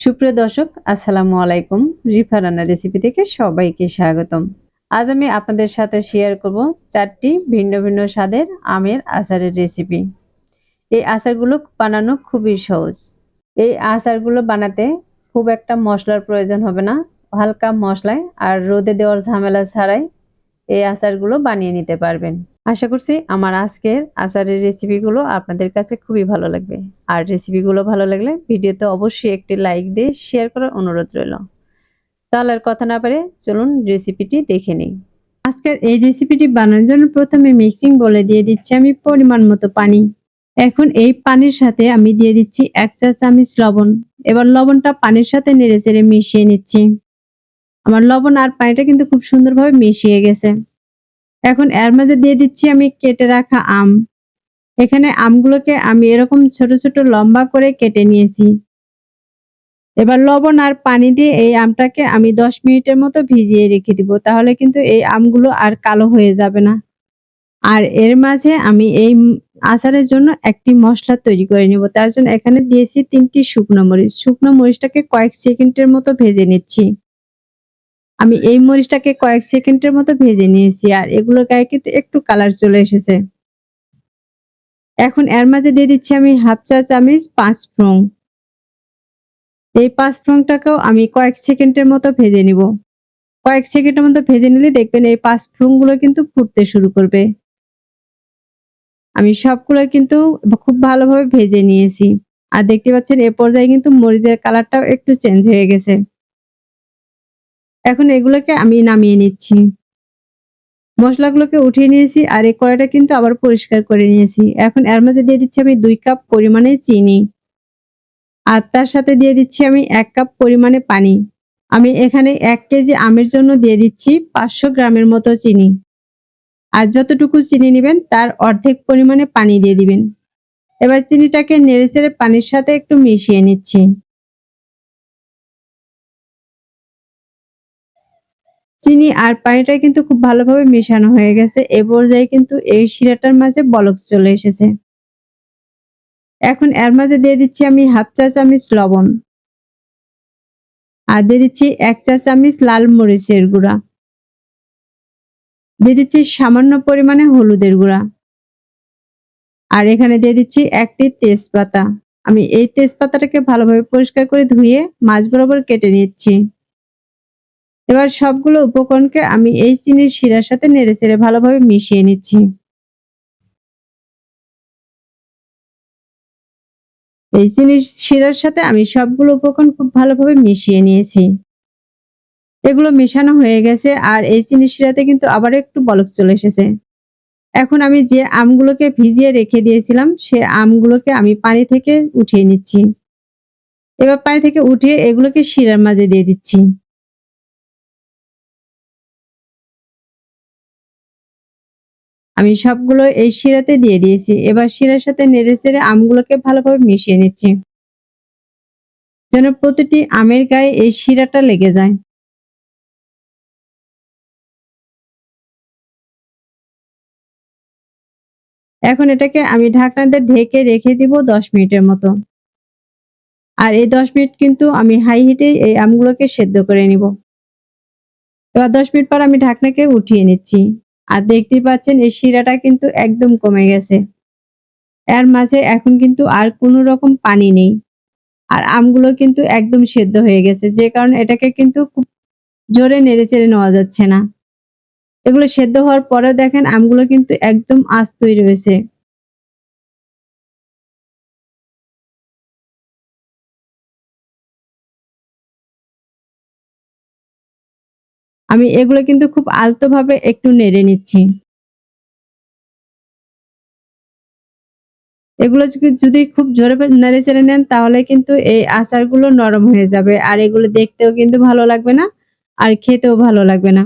সুপ্রিয় দর্শক, আসসালামু আলাইকুম। রিফা রান্না রেসিপি থেকে সবাইকে স্বাগতম। আজ আমি আপনাদের সাথে শেয়ার করব চারটি ভিন্ন ভিন্ন স্বাদের আমের আচারের রেসিপি এই আচারগুলো বানানো খুবই সহজ। এই আচারগুলো বানাতে খুব একটা মশলার প্রয়োজন হবে না। হালকা মশলায় আর রোদে দেওয়ার ঝামেলা ছাড়াই এই আচারগুলো বানিয়ে নিতে পারবেন। আশা করছি আমার আজকের আচারের রেসিপিগুলো আপনাদের কাছে খুবই ভালো লাগবে। আর রেসিপিগুলো ভালো লাগলে ভিডিওতে অবশ্যই একটি লাইক দিয়ে শেয়ার করার অনুরোধ রইল। তাহলে আর কথা না পারে, চলুন রেসিপিটি দেখে নিই। আজকের এই রেসিপিটি বানানোর জন্য প্রথমে মিক্সিং বলে দিয়ে দিচ্ছি আমি পরিমাণ মতো পানি। এখন এই পানির সাথে আমি দিয়ে দিচ্ছি এক চা চামচ লবণ। এবার লবণটা পানির সাথে নেড়ে চেড়ে মিশিয়ে নিচ্ছি। আমার লবণ আর পানিটা কিন্তু খুব সুন্দরভাবে মিশিয়ে গেছে। এখন এর মাঝে দিয়ে দিচ্ছি আমি কেটে রাখা আম। এখানে আমগুলোকে আমি এরকম ছোট ছোট লম্বা করে কেটে নিয়েছি। এবার লবণ আর পানি দিয়ে এই আমটাকে আমি দশ মিনিটের মতো ভিজিয়ে রেখে দিব, তাহলে কিন্তু এই আমগুলো আর কালো হয়ে যাবে না। আর এর মাঝে আমি এই আচারের জন্য একটি মশলা তৈরি করে নেব, তার জন্য এখানে দিয়েছি তিনটি শুকনো মরিচ। শুকনো মরিচটাকে কয়েক সেকেন্ডের মতো ভেজে নিচ্ছি। আমি এই মরিচটাকে কয়েক সেকেন্ডের মতো ভেজে নিয়েছি আর এগুলোর গায়ে কিন্তু একটু কালার চলে এসেছে। এখন এর মাঝে দিয়ে দিচ্ছি আমি হাফ চা চামচ পাঁচ ফ্রং এই পাঁচ ফ্রংটাকেও আমি কয়েক সেকেন্ডের মতো ভেজে নিব। কয়েক সেকেন্ডের মতো ভেজে নিলে দেখবেন এই পাঁচগুলো কিন্তু ফুটতে শুরু করবে। আমি সবগুলো কিন্তু খুব ভালোভাবে ভেজে নিয়েছি। আর দেখতে পাচ্ছেন এ পর্যায়ে কিন্তু মরিচের কালারটাও একটু চেঞ্জ হয়ে গেছে। এখন এগুলোকে আমি নামিয়ে নিচ্ছি। মশলাগুলোকে উঠিয়ে নিয়েছি আর এই কড়াইটা কিন্তু আবার পরিষ্কার করে নিয়েছি। এখন এর মাঝে দিয়ে দিচ্ছি আমি দুই কাপ পরিমাণে চিনি। আর তার সাথে দিয়ে দিচ্ছি আমি এক কাপ পরিমাণে পানি। আমি এখানে এক কেজি আমের জন্য দিয়ে দিচ্ছি পাঁচশো গ্রামের মতো চিনি। আর যতটুকু চিনি নেবেন তার অর্ধেক পরিমাণে পানি দিয়ে দিবেন। এবার চিনিটাকে নেড়ে চেড়ে পানির সাথে একটু মিশিয়ে নিচ্ছি। চিনি আর পানিটা কিন্তু খুব ভালোভাবে মেশানো হয়ে গেছে। এ পর্যায়ে কিন্তু এই শিরাটার মাঝে বলক চলে এসেছে। এখন এর মাঝে দিয়ে দিচ্ছি আমি হাফ চা চামচ লবণ। আর দিয়ে দিচ্ছি এক চা চামচ লাল মরিচের গুঁড়া। দিয়ে দিচ্ছি সামান্য পরিমাণে হলুদের গুঁড়া। আর এখানে দিয়ে দিচ্ছি একটি তেজপাতা। আমি এই তেজপাতাটাকে ভালোভাবে পরিষ্কার করে ধুয়ে মাছ বরাবর কেটে নিচ্ছি। এবার সবগুলো উপকরণকে আমি এই চিনির শিরার সাথে নেড়ে চেড়ে ভালোভাবে মিশিয়ে নিচ্ছি। এই চিনির শিরার সাথে আমি সবগুলো উপকরণ খুব ভালোভাবে মিশিয়ে নিয়েছি। এগুলো মেশানো হয়ে গেছে আর এই চিনির শিরাতে কিন্তু আবার একটু বলক চলে এসেছে। এখন আমি যে আমগুলোকে ভিজিয়ে রেখে দিয়েছিলাম, সে আমগুলোকে আমি পানি থেকে উঠিয়ে নিচ্ছি। এবার পানি থেকে উঠিয়ে এগুলোকে শিরার মাঝে দিয়ে দিচ্ছি। আমি সবগুলো এই শিরাতে দিয়ে দিয়েছি। এবার শিরার সাথে নেড়ে চেড়ে আমগুলোকে ভালোভাবে মিশিয়ে নিচ্ছি। যেন প্রতিটি আমের গায়ে এই শিরাটা লেগে যায়। এখন এটাকে আমি ঢাকনাতে ঢেকে রেখে দিব দশ মিনিটের মতো। আর এই দশ মিনিট কিন্তু আমি হাই হিটে এই আমগুলোকে সেদ্ধ করে নিব। এবার দশ মিনিট পর আমি ঢাকনাকে উঠিয়ে নিচ্ছি। আর দেখতেই পাচ্ছেন, এই শিরাটা কিন্তু একদম কমে গেছে। এর মাঝে এখন কিন্তু আর কোনো রকম পানি নেই। আর আমগুলো কিন্তু একদম সেদ্ধ হয়ে গেছে, যে কারণে এটাকে কিন্তু খুব জোরে নেড়ে চেড়ে নেওয়া যাচ্ছে না। এগুলো সেদ্ধ হওয়ার পরেও দেখেন, আমগুলো কিন্তু একদম আস্তই রয়েছে। আমি এগুলো কিন্তু খুব আলতোভাবে একটু নেড়ে নিচ্ছি। এগুলো যদি খুব জোরে নেড়ে চেড়ে নেন, তাহলে কিন্তু এই আচারগুলো নরম হয়ে যাবে। আর এগুলো দেখতেও কিন্তু ভালো লাগবে না, আর খেতেও ভালো লাগবে না।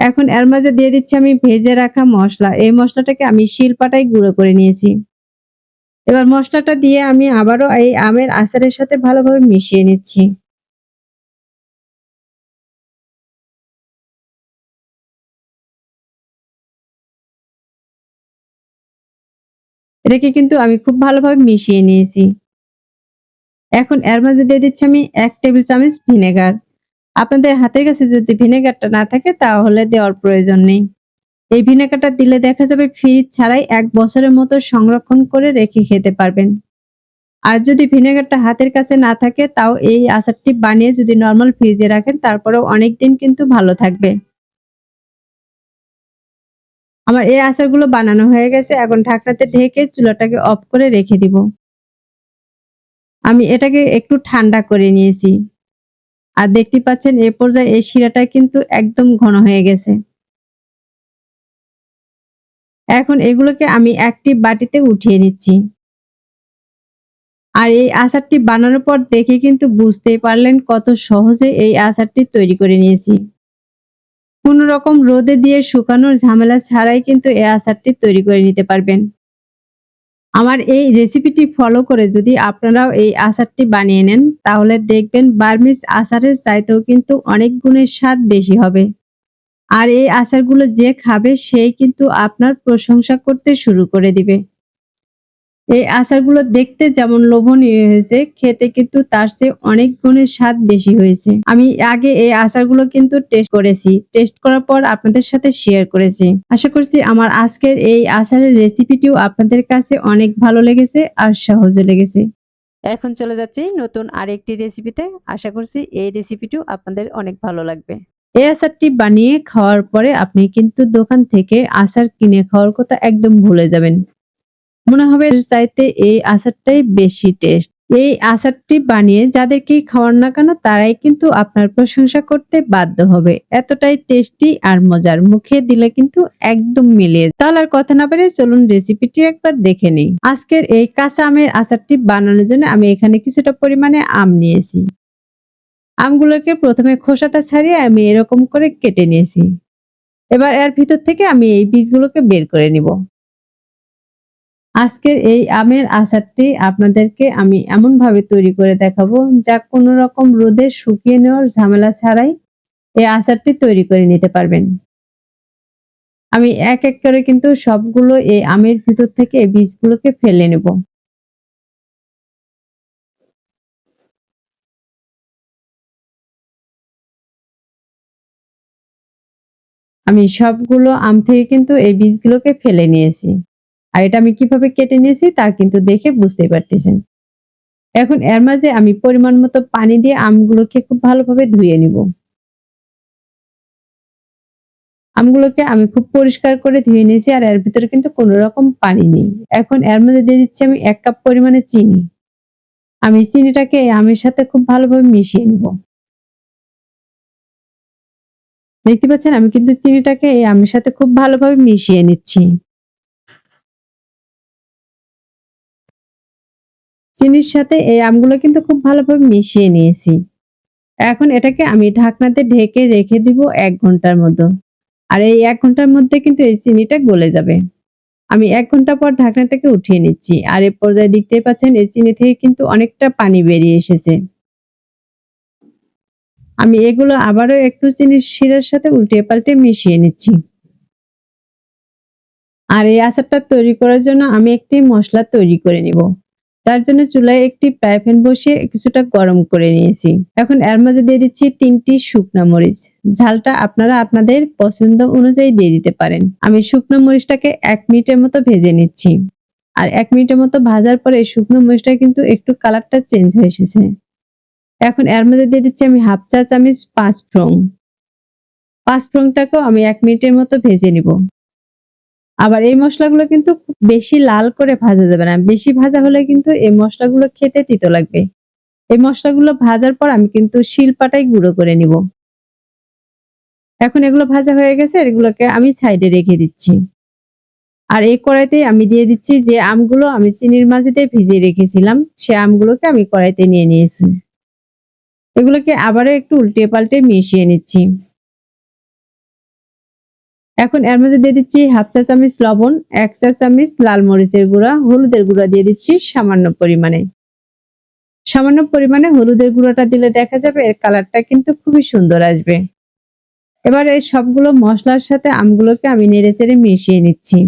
এখন এর মাঝে দিয়ে দিচ্ছি আমি ভেজে রাখা মশলা। এই মশলাটাকে আমি শিলপাটাই গুঁড়ো করে নিয়েছি। এবার মশলাটা দিয়ে আমি আবারও এই আমের আচারের সাথে ভালোভাবে মিশিয়ে নিচ্ছি। এটাকে কিন্তু আমি খুব ভালোভাবে মিশিয়ে নিয়েছি। এখন এর মাঝে দিয়ে দিচ্ছি আমি এক টেবিল চামচ ভিনেগার। আপনাদের হাতের কাছে যদি ভিনেগারটা না থাকে, তাহলে দেওয়ার প্রয়োজন নেই। এই ভিনেগারটা দিলে দেখা যাবে ফ্রিজ ছাড়াই এক বছরের মতো সংরক্ষণ করে রেখে খেতে পারবেন। আর যদি ভিনেগারটা হাতের কাছে না থাকে, তাও এই আচারটি বানিয়ে যদি নর্মাল ফ্রিজে রাখেন, তারপরেও অনেক দিন কিন্তু ভালো থাকবে। আমার এই আচারগুলো বানানো হয়ে গেছে, এখন ঢাকনাতে ঢেকে চুলাটাকে অফ করে রেখে দিব। আমি এটাকে একটু ঠান্ডা করে নিয়েছি। আর দেখতে পাচ্ছেন, এ পর্যায়ে এই শিরাটা কিন্তু একদম ঘন হয়ে গেছে। এখন এগুলোকে আমি একটি বাটিতে উঠিয়ে নিচ্ছি। আর এই আচারটি বানানোর পর দেখে কিন্তু বুঝতেই পারলেন কত সহজে এই আচারটি তৈরি করে নিয়েছি। কোনো রকম রোদে দিয়ে শুকানোর ঝামেলা ছাড়াই কিন্তু এই আচারটি তৈরি করে নিতে পারবেন। আমার এই রেসিপিটি ফলো করে যদি আপনারাও এই আচারটি বানিয়ে নেন, তাহলে দেখবেন বার্মিস আচারের চাইতেও কিন্তু অনেক গুণের স্বাদ বেশি হবে। আর এই আচারগুলো যে খাবে, সেই কিন্তু আপনার প্রশংসা করতে শুরু করে দিবে। এই আচারগুলো দেখতে যেমন লোভনীয় হয়েছে, খেতে কিন্তু তার চেয়ে অনেক গুণের স্বাদ বেশি হয়েছে। আমি আগে এই আচারগুলো কিন্তু টেস্ট করেছি। টেস্ট করার পর আপনাদের সাথে শেয়ার করেছি। আশা করছি আমার আজকের এই আচারের রেসিপিটিও আপনাদের কাছে অনেক ভালো লেগেছে আর সহজও লেগেছে। এখন চলে যাচ্ছি নতুন আরেকটি রেসিপিতে আশা করছি এই রেসিপিটিও আপনাদের অনেক ভালো লাগবে। এই আচারটি বানিয়ে খাওয়ার পরে আপনি কিন্তু দোকান থেকে আচার কিনে খাওয়ার কথা একদম ভুলে যাবেন। মনে হবে চাইতে এই আচারটাই বেশি টেস্ট এই আচারটি বানিয়ে যাদেরকে খাওয়ার না কেন, তারাই কিন্তু আপনার প্রশংসা করতে বাধ্য হবে। এতটাই টেস্টি আর মজার। মুখে দিলে কিন্তু একদম মিলিয়ে তাহলে আর কথা না পারে চলুন রেসিপিটি একবার দেখে নিই। আজকের এই কাঁচা আমের আচারটি বানানোর জন্য আমি এখানে কিছুটা পরিমাণে আম নিয়েছি। আমগুলোকে প্রথমে খোসাটা ছাড়িয়ে আমি এরকম করে কেটে নিয়েছি। এবার এর ভিতর থেকে আমি এই বীজগুলোকে বের করে নিব। আজকের এই আমের আচারটি আপনাদেরকে আমি এমন ভাবে তৈরি করে দেখাবো যা কোনো রকম রোদে শুকিয়ে নেওয়ার ঝামেলা ছাড়াই এই আচারটি তৈরি করে নিতে পারবেন। আমি এক এক করে কিন্তু সবগুলো এই আমের ভিতর থেকে এই বীজগুলোকে ফেলে নেব। আমি সবগুলো আম থেকে কিন্তু এই বীজগুলোকে ফেলে নিয়েছি। আর এটা আমি কীভাবে কেটে নিয়েছি তা কিন্তু দেখে বুঝতে পারতেছেন। এখন এর মাঝে আমি পরিমাণ মতো পানি দিয়ে আমগুলোকে খুব ভালোভাবে ধুয়ে নিব। আমগুলোকে আমি খুব পরিষ্কার করে ধুয়ে নিয়েছি আর এর ভিতরে কিন্তু কোনো রকম পানি নেই। এখন এর মধ্যে দিয়ে দিচ্ছি আমি এক কাপ পরিমাণে চিনি। আমি চিনিটাকে আমের সাথে খুব ভালোভাবে মিশিয়ে নিব। দেখতে পাচ্ছেন আমি কিন্তু চিনিটাকে এই আমের সাথে খুব ভালোভাবে মিশিয়ে নিচ্ছি। চিনির সাথে এই আমগুলো কিন্তু খুব ভালোভাবে মিশিয়ে নিয়েছি। এখন এটাকে আমি ঢাকনাতে ঢেকে রেখে দিব এক ঘণ্টার মতো। আর এই এক ঘণ্টার মধ্যে কিন্তু এই চিনিটা গলে যাবে। আমি এক ঘণ্টা পর ঢাকনাটাকে উঠিয়ে নিচ্ছি। আর এই পর্যায়ে দেখতে পাচ্ছেন, এই চিনি থেকে কিন্তু অনেকটা পানি বেরিয়ে এসেছে। আমি এগুলো আবারও একটু চিনির শিরার সাথে উল্টে পাল্টে মিশিয়ে নিচ্ছি। আর এই আচারটা তৈরি করার জন্য আমি একটি মশলা তৈরি করে নিব। তার জন্য চুলায় একটি ফ্রাই প্যান বসিয়ে কিছুটা গরম করে নিয়েছি। এখন এর মাঝে দিয়ে দিচ্ছি তিনটি শুকনো মরিচ। ঝালটা আপনারা আপনাদের পছন্দ অনুযায়ী দিয়ে দিতে পারেন। আমি শুকনো মরিচটাকে এক মিনিটের মতো ভেজে নিচ্ছি। আর এক মিনিটের মতো ভাজার পরে শুকনো মরিচটা কিন্তু একটু কালারটা চেঞ্জ হয়ে এসেছে। এখন এর মধ্যে দিয়ে দিচ্ছি আমি হাফ চা চামচ পাঁচ ফ্রং পাঁচ ফ্রংটাকেও আমি এক মিনিটের মতো ভেজে নিব। আবার এই মশলাগুলো কিন্তু বেশি লাল করে ভাজা যাবে না। বেশি ভাজা হলে কিন্তু এই মশলাগুলো খেতে তিতো লাগবে। এই মশলাগুলো ভাজার পর আমি কিন্তু শিলপাটাই গুঁড়ো করে নিব। এখন এগুলো ভাজা হয়ে গেছে, এগুলোকে আমি সাইডে রেখে দিচ্ছি। আর এই কড়াইতে আমি দিয়ে দিচ্ছি যে আমগুলো আমি চিনির মাঝিতে ভিজিয়ে রেখেছিলাম, সে আমগুলোকে আমি কড়াইতে নিয়ে নিয়েছি। এগুলোকে আবারও একটু উল্টে পাল্টে মিশিয়ে নিচ্ছি। এখন এর মধ্যে দিয়ে দিচ্ছি হাফ চা চামচ লবণ, এক চা চামচ লাল মরিচের গুঁড়া, হলুদের গুঁড়া দিয়ে দিচ্ছি সামান্য পরিমাণে। সামান্য পরিমাণে হলুদের গুঁড়োটা দিলে দেখা যাবে এর কালারটা কিন্তু খুবই সুন্দর আসবে। এবার এই সবগুলো মশলার সাথে আমগুলোকে আমি নেড়ে চেড়ে মিশিয়ে নিচ্ছি।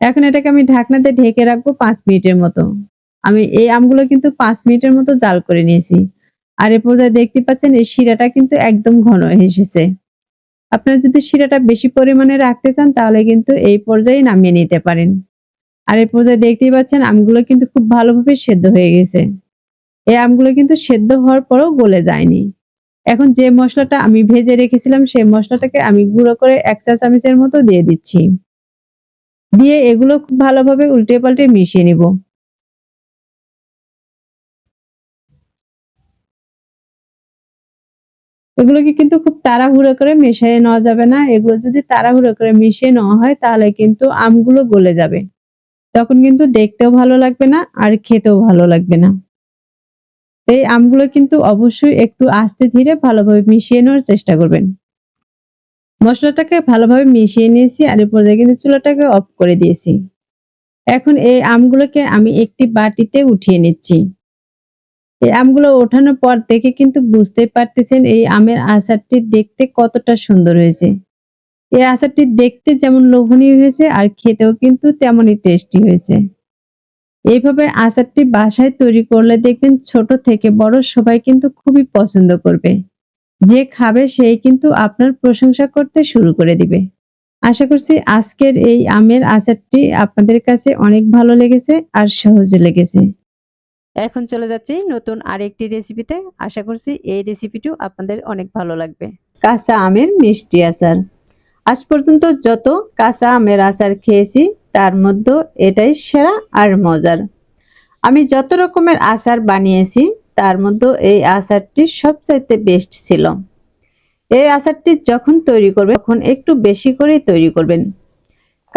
এখন এটাকে আমি ঢাকনাতে ঢেকে রাখব পাঁচ মিনিটের মতো। আমি এই আমগুলো কিন্তু পাঁচ মিনিটের মতো জাল করে নিয়েছি। আর এ পর্যায়ে দেখতে পাচ্ছেন এই শিরাটা কিন্তু একদম ঘন এসেছে। আপনারা যদি শিরাটা বেশি পরিমাণে রাখতে চান, তাহলে কিন্তু এই পর্যায়ে নামিয়ে নিতে পারেন। আর এই পর্যায়ে দেখতেই পাচ্ছেন আমগুলো কিন্তু খুব ভালোভাবে সেদ্ধ হয়ে গেছে। এই আমগুলো কিন্তু সেদ্ধ হওয়ার পরেও গলে যায়নি। এখন যে মশলাটা আমি ভেজে রেখেছিলাম, সেই মশলাটাকে আমি গুঁড়ো করে এক চা চামচের মতো দিয়ে দিচ্ছি। দিয়ে এগুলো খুব ভালোভাবে উল্টে পাল্টে মিশিয়ে নিব। এগুলোকে কিন্তু খুব তাড়াহুড়ো করে মিশিয়ে নেওয়া যাবে না। এগুলো যদি তাড়াহুড়ো করে মিশিয়ে নেওয়া হয়, তাহলে কিন্তু আমগুলো গলে যাবে। তখন কিন্তু দেখতেও ভালো লাগবে না আর খেতেও ভালো লাগবে না। এই আমগুলো কিন্তু অবশ্যই একটু আস্তে ধীরে ভালোভাবে মিশিয়ে নেওয়ার চেষ্টা করবেন। মশলাটাকে ভালোভাবে মিশিয়ে নিয়েছি আর এই পর্যায়ে কিন্তু চুলাটাকে অফ করে দিয়েছি। এখন এই আমগুলোকে আমি একটি বাটিতে উঠিয়ে নিচ্ছি। এই আমগুলো ওঠানোর পর দেখে কিন্তু বুঝতে পারতেছেন এই আমের আচারটি দেখতে কতটা সুন্দর হয়েছে। এই আচারটি দেখতে যেমন লোভনীয় হয়েছে আর খেতেও কিন্তু তেমনই টেস্টি হয়েছে। এইভাবে আচারটি বাসায় তৈরি করলে দেখবেন ছোট থেকে বড় সবাই কিন্তু খুবই পছন্দ করবে। যে খাবে সেই কিন্তু আপনার প্রশংসা করতে শুরু করে দিবে। আশা করছি আজকের এই আমের আচারটি আপনাদের কাছে অনেক ভালো লেগেছে আর সহজে লেগেছে। এখন চলে যাচ্ছি নতুন আরেকটি রেসিপিতে আশা করছি এই রেসিপিটিও আপনাদের অনেক ভালো লাগবে। কাঁচা আমের মিষ্টি আচার। আজ পর্যন্ত যত কাঁচা আমের আচার খেয়েছি, তার মধ্যে এটাই সেরা আর মজার। আমি যত রকমের আচার বানিয়েছি, তার মধ্যে এই আচারটি সবচাইতে বেস্ট ছিল। এই আচারটি যখন তৈরি করবে তখন একটু বেশি করেই তৈরি করবেন।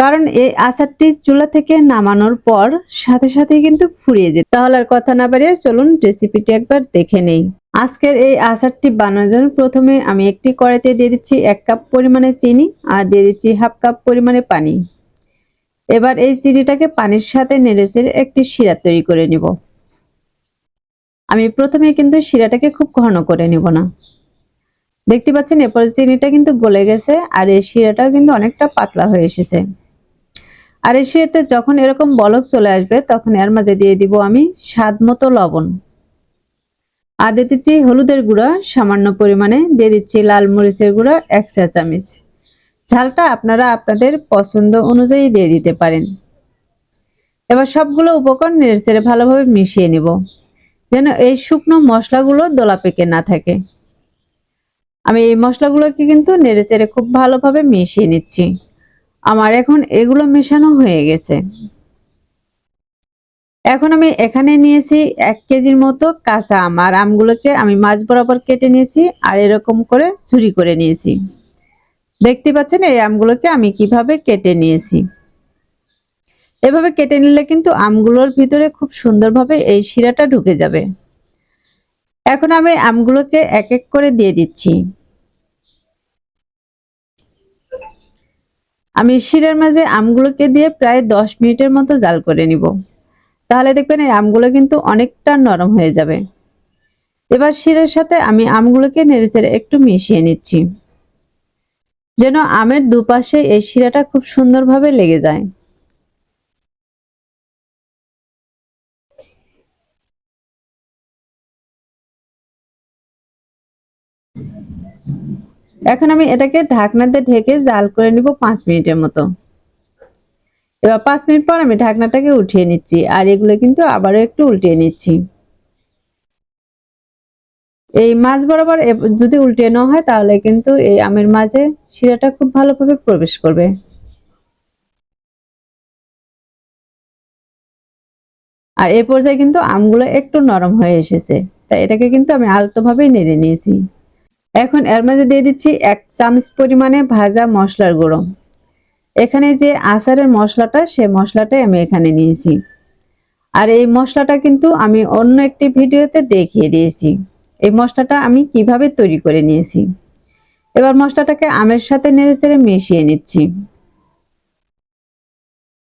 কারণ এই আচারটি চুলা থেকে নামানোর পর সাথে সাথে কিন্তু ফুরিয়ে যেত তাহলে আর কথা না বাড়িয়ে চলুন রেসিপিটি একবার দেখে নেই। আজকের এই আচারটি বানানোর জন্য প্রথমে আমি একটি কড়াইতে দিয়ে দিচ্ছি এক কাপ পরিমাণে চিনি আর দিয়ে দিচ্ছি হাফ কাপ পরিমাণে পানি। এবার এই চিনিটাকে পানির সাথে নেড়েচেড়ে একটি শিরা তৈরি করে নিব। আমি প্রথমে কিন্তু শিরাটাকে খুব ঘন করে নিব না। দেখতে পাচ্ছেন, এরপর চিনিটা কিন্তু গলে গেছে আর এই শিরাটাও কিন্তু অনেকটা পাতলা হয়ে এসেছে। আর শিরাতে যখন এরকম বলক চলে আসবে, তখন এর মাঝে দিয়ে দিব আমি স্বাদ মতো লবণ। আর দিয়ে দিচ্ছি হলুদের গুঁড়া, সামান্য পরিমাণে। দিয়ে দিচ্ছি লাল মরিচের গুঁড়া, এক চা চামচ। ঝালটা আপনারা আপনাদের পছন্দ অনুযায়ী দিয়ে দিতে পারেন। এবার সবগুলো উপকরণ নেড়ে ভালোভাবে মিশিয়ে নিব, যেন এই শুকনো মশলাগুলো দোলা পেকে না থাকে। আমি এই মশলাগুলোকে কিন্তু নেড়ে খুব ভালোভাবে মিশিয়ে নিচ্ছি। আমার এখন এগুলো মেশানো হয়ে গেছে। এখন আমি এখানে নিয়েছি এক কেজির মতো কাঁচা আম, আর আমগুলোকে আমি মাছ বরাবর কেটে নিয়েছি, আর এরকম করে চুরি করে নিয়েছি। দেখতে পাচ্ছেন এই আমগুলোকে আমি কীভাবে কেটে নিয়েছি। এভাবে কেটে নিলে কিন্তু আমগুলোর ভিতরে খুব সুন্দরভাবে এই শিরাটা ঢুকে যাবে। এখন আমি আমগুলোকে এক এক করে দিয়ে দিচ্ছি। আমি শিরের মাঝে আমগুলোকে দিয়ে প্রায় দশ মিনিটের মতো জাল করে নিব। তাহলে দেখবেন এই আমগুলো কিন্তু অনেকটা নরম হয়ে যাবে। এবার শিরের সাথে আমি আমগুলোকে নেড়েচেড়ে একটু মিশিয়ে নিচ্ছি। যেন আমের দুপাশে এই শিরাটা খুব সুন্দরভাবে লেগে যায়। এখন আমি এটাকে ঢাকনাতে ঢেকে জাল করে নিব পাঁচ মিনিটের মতো। এবার পাঁচ মিনিট পর আমি ঢাকনাটাকে উঠিয়ে নিচ্ছি, আর এগুলো কিন্তু আবারও একটু উল্টিয়ে নিচ্ছি। এই মাছ বরাবর যদি উল্টে নেওয়া হয় তাহলে কিন্তু এই আমের মাঝে শিরাটা খুব ভালোভাবে প্রবেশ করবে। আর এ পর্যায়ে কিন্তু আমগুলো একটু নরম হয়ে এসেছে, তাই এটাকে কিন্তু আমি আলতোভাবেই নেড়ে নিয়েছি। এখন এর মাঝে দিয়ে দিচ্ছি এক চামচ পরিমাণে ভাজা মশলার গুঁড়ো। এখানে যে আচারের মশলাটা, সে মশলাটাই আমি এখানে নিয়েছি। আর এই মশলাটা কিন্তু আমি অন্য একটি ভিডিওতে দেখিয়ে দিয়েছি। এই মশলাটা আমি কীভাবে তৈরি করে নিয়েছি। এবার মশলাটাকে আমের সাথে নেড়ে চেড়ে মিশিয়ে নিচ্ছি।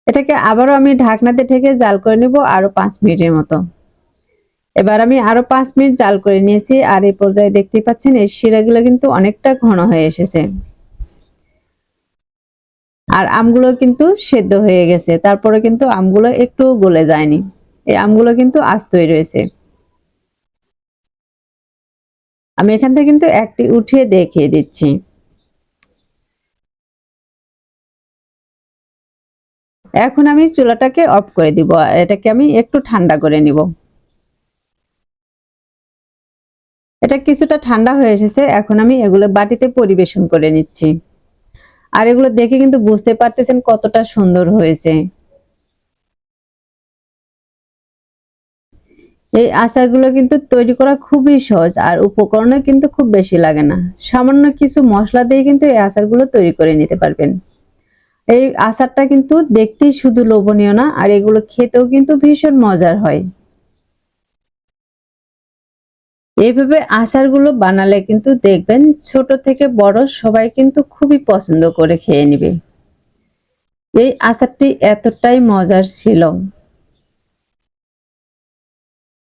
এটাকে আবারও আমি ঢাকনাতে ঢেকে জাল করে নেব আরও পাঁচ মিনিটের মতো। এবার আমি আরও পাঁচ মিনিট জাল করে নিয়েছি, আর এই পর্যায়ে দেখতে পাচ্ছেন এই শিরাগুলো কিন্তু অনেকটা ঘন হয়ে এসেছে। আর আমগুলো কিন্তু সেদ্ধ হয়ে গেছে, তারপরে কিন্তু আমগুলো একটু গলে যায়নি। এই আমগুলো কিন্তু আস্তই রয়েছে। আমি এখান থেকে কিন্তু একটি উঠিয়ে দেখিয়ে দিচ্ছি। এখন আমি চুলাটাকে অফ করে দিব, আর এটাকে আমি একটু ঠান্ডা করে নিব। এটা কিছুটা ঠান্ডা হয়ে এসেছে, এখন আমি এগুলো বাটিতে পরিবেশন করে নিচ্ছি। আর এগুলো দেখে কিন্তু বুঝতে পারতেছেন কতটা সুন্দর হয়েছে। এই আচারগুলো কিন্তু তৈরি করা খুবই সহজ আর উপকরণও কিন্তু খুব বেশি লাগে না। সামান্য কিছু মশলা দিয়ে কিন্তু এই আচারগুলো তৈরি করে নিতে পারবেন। এই আচারটা কিন্তু দেখতেই শুধু লোভনীয় না, আর এগুলো খেতেও কিন্তু ভীষণ মজার হয়। এইভাবে আচারগুলো বানালে কিন্তু দেখবেন ছোট থেকে বড় সবাই কিন্তু খুবই পছন্দ করে খেয়ে নেবে। এই আচারটি এতটাই মজার ছিল।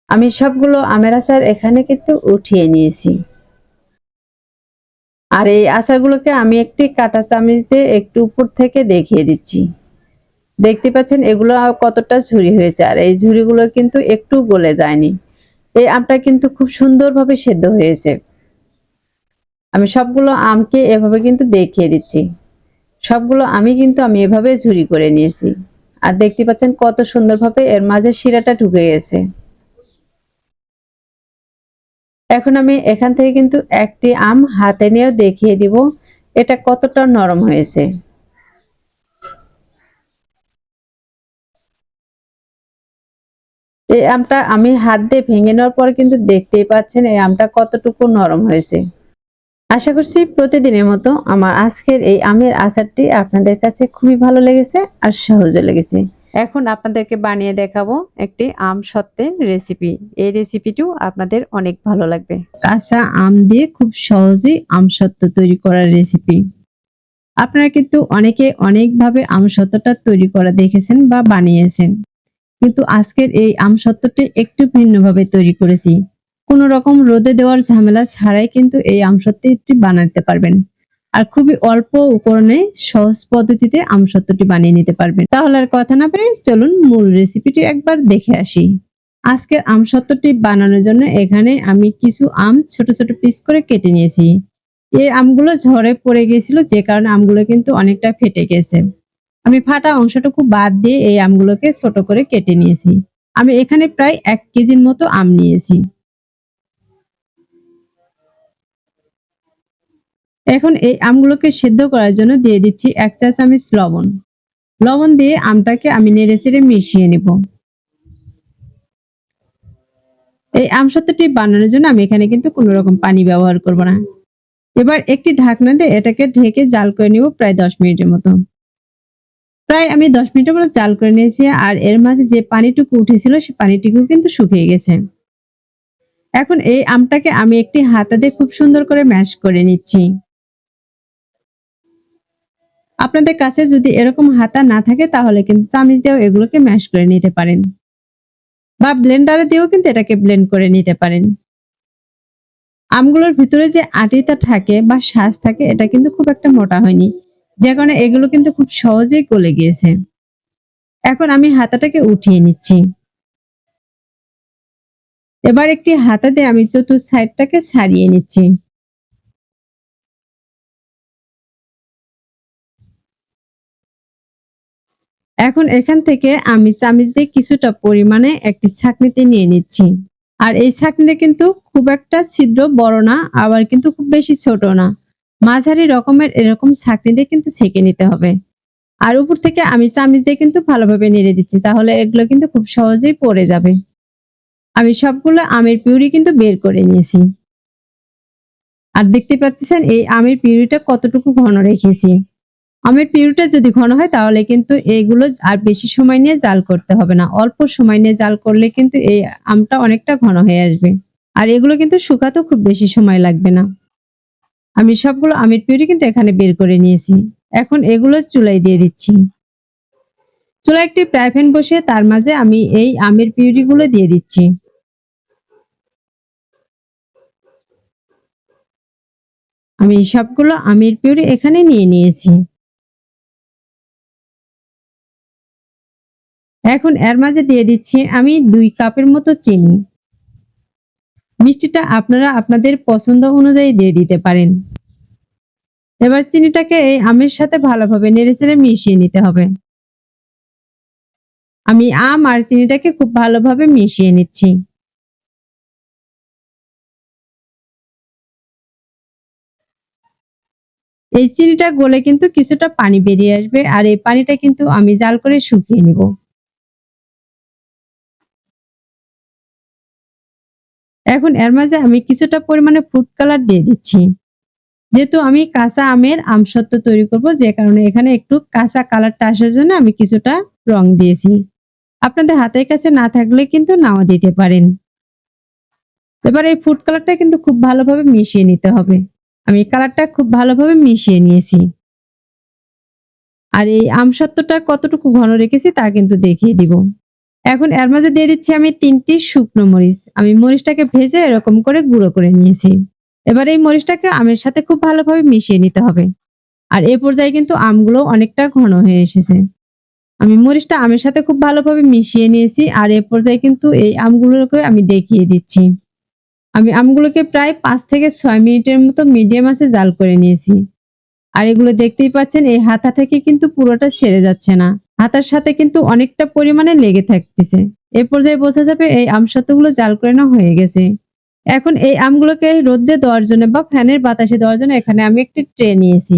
আমি সবগুলো আমের আচার এখানে কিন্তু উঠিয়ে নিয়েছি। আর এই আচারগুলোকে আমি একটি কাটা চামচ দিয়ে একটু উপর থেকে দেখিয়ে দিচ্ছি। দেখতে পাচ্ছেন এগুলো কতটা ঝুরি হয়েছে, আর এই ঝুরিগুলো কিন্তু একটু গলে যায়নি। এই আমটা কিন্তু খুব সুন্দরভাবে সেদ্ধ হয়েছে। আমি সবগুলো আমকে এভাবে কিন্তু দেখিয়ে দিচ্ছি। সবগুলো আমি কিন্তু আমি এভাবে ঝুরি করে নিয়েছি। আর দেখতে পাচ্ছেন কত সুন্দরভাবে এর মাঝে শিরাটা ঢুকে গেছে। এখন আমি এখান থেকে কিন্তু একটি আম হাতে নিয়েও দেখিয়ে দিব, এটা কতটা নরম হয়েছে। এই আমটা আমি হাত দিয়ে ভেঙে নেওয়ার পর কিন্তু দেখতেই পাচ্ছেন এই আমটা কতটুকু নরম হয়েছে। আশা করছি প্রতিদিনের মতো আমার আজকের এই আমের আচারটি আপনাদের কাছে খুবই ভালো লেগেছে আর সহজও লেগেছে। এখন আপনাদেরকে বানিয়ে দেখাবো একটি আম সত্ত্বের রেসিপি এই রেসিপিটিও আপনাদের অনেক ভালো লাগবে। কাঁচা আম দিয়ে খুব সহজেই আম সত্ত্ব তৈরি করার রেসিপি আপনারা কিন্তু অনেকে অনেকভাবে আম সত্ত্বটা তৈরি করা দেখেছেন বা বানিয়েছেন। কিন্তু আজকের এই আম সত্ত্বটি একটু ভিন্নভাবে তৈরি করেছি। কোনো রকম রোদে দেওয়ার ঝামেলা ছাড়াই কিন্তু এই আমসত্ত্বটি বানাতে পারবেন। আর খুবই অল্প উপকরণে সহজ পদ্ধতিতে আম আমসত্ত্বটি বানিয়ে নিতে পারবেন। তাহলে আর কথা না পেরে চলুন মূল রেসিপিটি একবার দেখে আসি। আজকের আমসত্ত্বটি বানানোর জন্য এখানে আমি কিছু আম ছোট ছোট পিস করে কেটে নিয়েছি। এই আমগুলো ঝড়ে পড়ে গেছিল, যে কারণে আমগুলো কিন্তু অনেকটা ফেটে গেছে। আমি ফাটা অংশটুকু বাদ দিয়ে এই আমগুলোকে ছোট করে কেটে নিয়েছি। আমি এখানে প্রায় এক কেজির মতো আম নিয়েছি। এখন এই আমগুলোকে সিদ্ধ করার জন্য দিয়ে দিচ্ছি এক চা চামচ লবণ। লবণ দিয়ে আমটাকে আমি নেড়ে চেড়ে মিশিয়ে নেব। এই আম সত্যটি বানানোর জন্য আমি এখানে কিন্তু কোনো রকম পানি ব্যবহার করব না। এবার একটি ঢাকনা দিয়ে এটাকে ঢেকে জাল করে নিব প্রায় দশ মিনিটের মতো। প্রায় আমি দশ মিনিটের মতো জাল করে নিয়েছি আর এর মাঝে যে পানিটুকু উঠেছিল সে পানিটুকু কিন্তু শুকিয়ে গেছে। এখন এই আমটাকে আমি একটি হাতা দিয়ে খুব সুন্দর করে ম্যাশ করে নিচ্ছি। আপনাদের কাছে যদি এরকম হাতা না থাকে তাহলে কিন্তু চামিচ দিয়েও এগুলোকে ম্যাশ করে নিতে পারেন। বা ব্লেন্ডারে দিয়েও কিন্তু এটাকে ব্লেন্ড করে নিতে পারেন। আমগুলোর ভিতরে যে আটিটা থাকে বা শ্বাস থাকে, এটা কিন্তু খুব একটা মোটা হয়নি। যে কারণে এগুলো কিন্তু খুব সহজেই গলে গিয়েছে। এখন আমি হাতাটাকে উঠিয়ে নিচ্ছি। এবার একটি হাতাতে আমি চতুর সাইডটাকে ছাড়িয়ে নিচ্ছি। এখন এখান থেকে আমি চামিচ দিয়ে কিছুটা পরিমাণে একটি ছাকনিতে নিয়ে নিচ্ছি। আর এই ছাকনিটা কিন্তু খুব একটা ছিদ্র বড় না, আবার কিন্তু খুব বেশি ছোট না। মাঝারি রকমের এরকম ছাকনি দিয়ে কিন্তু ছেঁকে নিতে হবে। আর উপর থেকে আমি চামিচ দিয়ে কিন্তু ভালোভাবে নেড়ে দিচ্ছি, তাহলে এগুলো কিন্তু খুব সহজেই পড়ে যাবে। আমি সবগুলো আমের পিউরি কিন্তু বের করে নিয়েছি। আর দেখতে পাচ্ছেন, এই আমের পিউরিটা কতটুকু ঘন রেখেছি। আমের পিউরিটা যদি ঘন হয়, তাহলে কিন্তু এগুলো আর বেশি সময় নিয়ে জাল করতে হবে না। অল্প সময় নিয়ে জাল করলে কিন্তু এই আমটা অনেকটা ঘন হয়ে আসবে। আর এগুলো কিন্তু শুকাতেও খুব বেশি সময় লাগবে না। আমি সবগুলো আমের পিউরি কিন্তু এখানে বের করে নিয়েছি। এখন এগুলো চুলাই দিয়ে দিচ্ছি। চুলা একটি প্রাইভেন বসে তার মাঝে আমি এই আমের পিউরিগুলো দিয়ে দিচ্ছি। আমি সবগুলো আমের পিউরি এখানে নিয়ে নিয়েছি। এখন এর মাঝে দিয়ে দিচ্ছি আমি দুই কাপের মতো চিনি। মিষ্টিটা আপনারা আপনাদের পছন্দ অনুযায়ী দিয়ে দিতে পারেন। এবার চিনিটাকে এই আমের সাথে ভালোভাবে নেড়েচেড়ে মিশিয়ে নিতে হবে। আমি আম আর চিনিটাকে খুব ভালোভাবে মিশিয়ে নিচ্ছি। এই চিনিটা গলে কিন্তু কিছুটা পানি বেরিয়ে আসবে আর এই পানিটা কিন্তু আমি জাল করে শুকিয়ে নিব। এখন এর মাঝে আমি কিছুটা পরিমাণে ফুড কালার দিয়ে দিচ্ছি। যেহেতু আমি কাঁচা আমের আমসত্ব তৈরি করব, যে কারণে এখানে একটু কাঁচা কালারটা আসার জন্য আমি কিছুটা রং দিয়েছি। আপনাদের হাতের কাছে না থাকলে কিন্তু নাও দিতে পারেন। এবার এই ফুড কালারটা কিন্তু খুব ভালোভাবে মিশিয়ে নিতে হবে। আমি কালারটা খুব ভালোভাবে মিশিয়ে নিয়েছি। আর এই আমসত্বটা কতটুকু ঘন রেখেছি তা কিন্তু দেখিয়ে দিব। এখন এর মাঝে দিয়ে দিচ্ছি আমি তিনটি শুকনো মরিচ। আমি মরিচটাকে ভেজে এরকম করে গুঁড়ো করে নিয়েছি। এবার এই মরিচটাকে আমের সাথে খুব ভালোভাবে মিশিয়ে নিতে হবে। আর এ পর্যায়ে কিন্তু আমগুলো অনেকটা ঘন হয়ে এসেছে। আমি মরিচটা আমের সাথে খুব ভালোভাবে মিশিয়ে নিয়েছি আর এ পর্যায়ে কিন্তু এই আমগুলোকে আমি দেখিয়ে দিচ্ছি। আমি আমগুলোকে প্রায় পাঁচ থেকে ছয় মিনিটের মতো মিডিয়াম আছে জাল করে নিয়েছি। আর এগুলো দেখতেই পাচ্ছেন, এই হাতাটাকে কিন্তু পুরোটা ছেড়ে যাচ্ছে না। হাতার সাথে কিন্তু অনেকটা পরিমাণে লেগে থাকতেছে। এ পর্যায়ে বোঝা যাবে এই আমসত্বগুলো জাল করে নেওয়া হয়ে গেছে। এখন এই আমগুলোকে রোদ্দে দেওয়ার জন্য বা ফ্যানের বাতাসে দেওয়ার জন্য এখানে আমি একটি ট্রে নিয়েছি।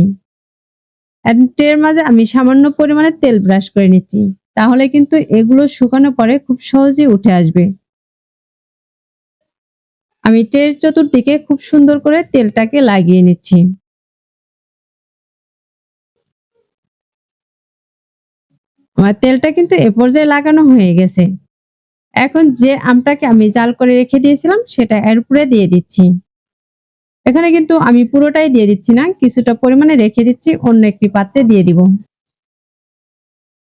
ট্রের মাঝে আমি সামান্য পরিমাণে তেল ব্রাশ করে নিচ্ছি। তাহলে কিন্তু এগুলো শুকানো পরে খুব সহজেই উঠে আসবে। আমি ট্রের চতুর্দিকে খুব সুন্দর করে তেলটাকে লাগিয়ে নিচ্ছি। আমার তেলটা কিন্তু এ পর্যায়ে লাগানো হয়ে গেছে। এখন যে আমটাকে আমি জাল করে রেখে দিয়েছিলাম, সেটা এর উপরে দিয়ে দিচ্ছি। এখানে কিন্তু আমি পুরোটাই দিয়ে দিচ্ছি না, কিছুটা পরিমাণে রেখে দিচ্ছি, অন্য একটি পাত্রে দিয়ে দিব।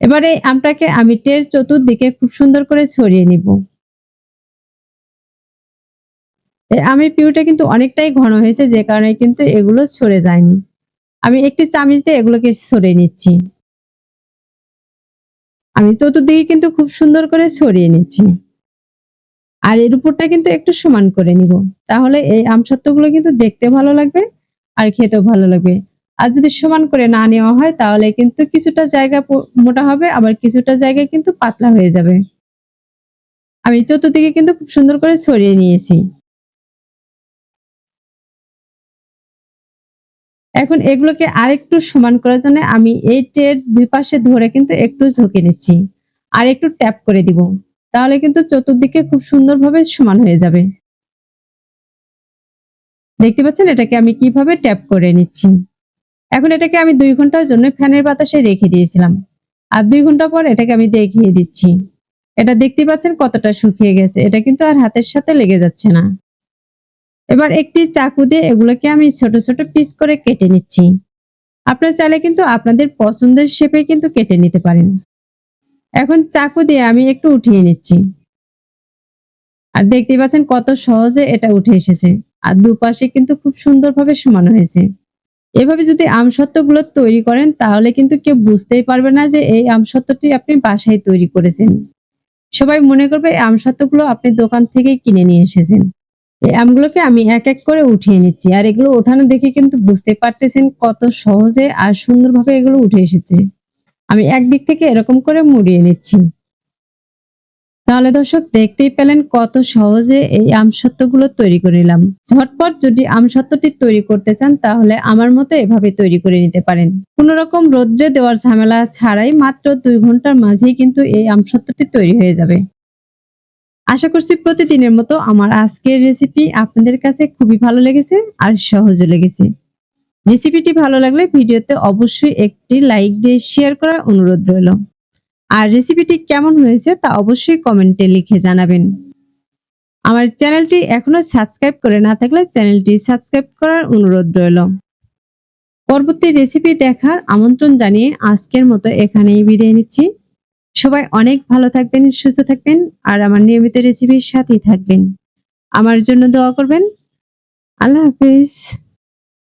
এবারে আমটাকে আমি টের চতুর্দিকে খুব সুন্দর করে ছড়িয়ে নিব। আমি পিউটা কিন্তু অনেকটাই ঘন হয়েছে, যে কারণে কিন্তু এগুলো সরে যায়নি। আমি একটি চামিচ দিয়ে এগুলোকে সরিয়ে নিচ্ছি। আমি চতুর্দিকে কিন্তু খুব সুন্দর করে ছড়িয়ে নিচ্ছি। আর এর উপরটা কিন্তু একটু সমান করে নিব। তাহলে এই আমসত্ত্বগুলো কিন্তু দেখতে ভালো লাগবে আর খেতেও ভালো লাগবে। আর যদি সমান করে না নেওয়া হয়, তাহলে কিন্তু কিছুটা জায়গা মোটা হবে, আবার কিছুটা জায়গায় কিন্তু পাতলা হয়ে যাবে। আমি চতুর্দিকে কিন্তু খুব সুন্দর করে ছড়িয়ে নিয়েছি। এখন এগুলোকে আরেকটু সমান করার জন্য আমি এই ট্রের দুই পাশে ধরে কিন্তু একটু ঝুঁকে নিচ্ছি। আর একটু ট্যাপ করে দিব। তাহলে কিন্তু চতুর্দিকে খুব সুন্দরভাবে সমান হয়ে যাবে। দেখতে পাচ্ছেন? এটাকে আমি কীভাবে ট্যাপ করে নিচ্ছি? এখন এটাকে আমি দুই ঘণ্টার জন্য ফ্যানের বাতাসে রেখে দিয়েছিলাম। আর দুই ঘণ্টা পর এটাকে আমি দেখিয়ে দিচ্ছি। এটা দেখতে পাচ্ছেন কতটা শুকিয়ে গেছে। এটা কিন্তু আর হাতের সাথে লেগে যাচ্ছে না। এবার একটি চাকু দিয়ে এগুলোকে আমি ছোট ছোট পিস করে কেটে নিচ্ছি। আপনার চাইলে কিন্তু আপনাদের পছন্দের শেপে কিন্তু কেটে নিতে পারেন। এখন চাকু দিয়ে আমি একটু উঠিয়ে নিচ্ছি। আর দেখতে পাচ্ছেন কত সহজে এটা উঠে এসেছে। আর দুপাশে কিন্তু খুব সুন্দরভাবে সমান হয়েছে। এভাবে যদি আমসত্ত্বগুলো তৈরি করেন, তাহলে কিন্তু কেউ বুঝতেই পারবে না যে এই আমসত্ত্বটি আপনি বাসায় তৈরি করেছেন। সবাই মনে করবে এই আমসত্ত্বগুলো আপনি দোকান থেকে কিনে নিয়ে এসেছেন। এই আমগুলোকে আমি এক এক করে উঠিয়ে নিচ্ছি। আর এগুলো ওঠানো দেখে কিন্তু বুঝতে পারতেছেন কত সহজে আর সুন্দরভাবে এগুলো উঠে এসেছে। আমি একদিক থেকে এরকম করে মুড়িয়ে নিচ্ছি। তাহলে দর্শক, দেখতেই পেলেন কত সহজে এই আমসত্ত্বগুলো তৈরি করে নিলাম। ঝটপট যদি আমসত্ত্বটি তৈরি করতে চান, তাহলে আমার মতো এভাবে তৈরি করে নিতে পারেন। কোন রকম রোদ্রে দেওয়ার ঝামেলা ছাড়াই মাত্র দুই ঘণ্টার মাঝেই কিন্তু এই আমসত্ত্বটি তৈরি হয়ে যাবে। আশা করছি প্রতিদিনের মতো আমার আজকের রেসিপি আপনাদের কাছে খুবই ভালো লেগেছে আর সহজও লেগেছে। রেসিপিটি ভালো লাগলে ভিডিওতে অবশ্যই একটি লাইক দিয়ে শেয়ার করার অনুরোধ রইল। আর রেসিপিটি কেমন হয়েছে তা অবশ্যই কমেন্টে লিখে জানাবেন। আমার চ্যানেলটি এখনও সাবস্ক্রাইব করে না থাকলে চ্যানেলটি সাবস্ক্রাইব করার অনুরোধ রইল। পরবর্তী রেসিপি দেখার আমন্ত্রণ জানিয়ে আজকের মতো এখানেই বিদায় নিচ্ছি। সবাই অনেক ভালো থাকবেন, সুস্থ থাকবেন, আর আমার নিয়মিত রেসিপির সাথেই থাকবেন। আমার জন্য দোয়া করবেন। আল্লাহ হাফিজ।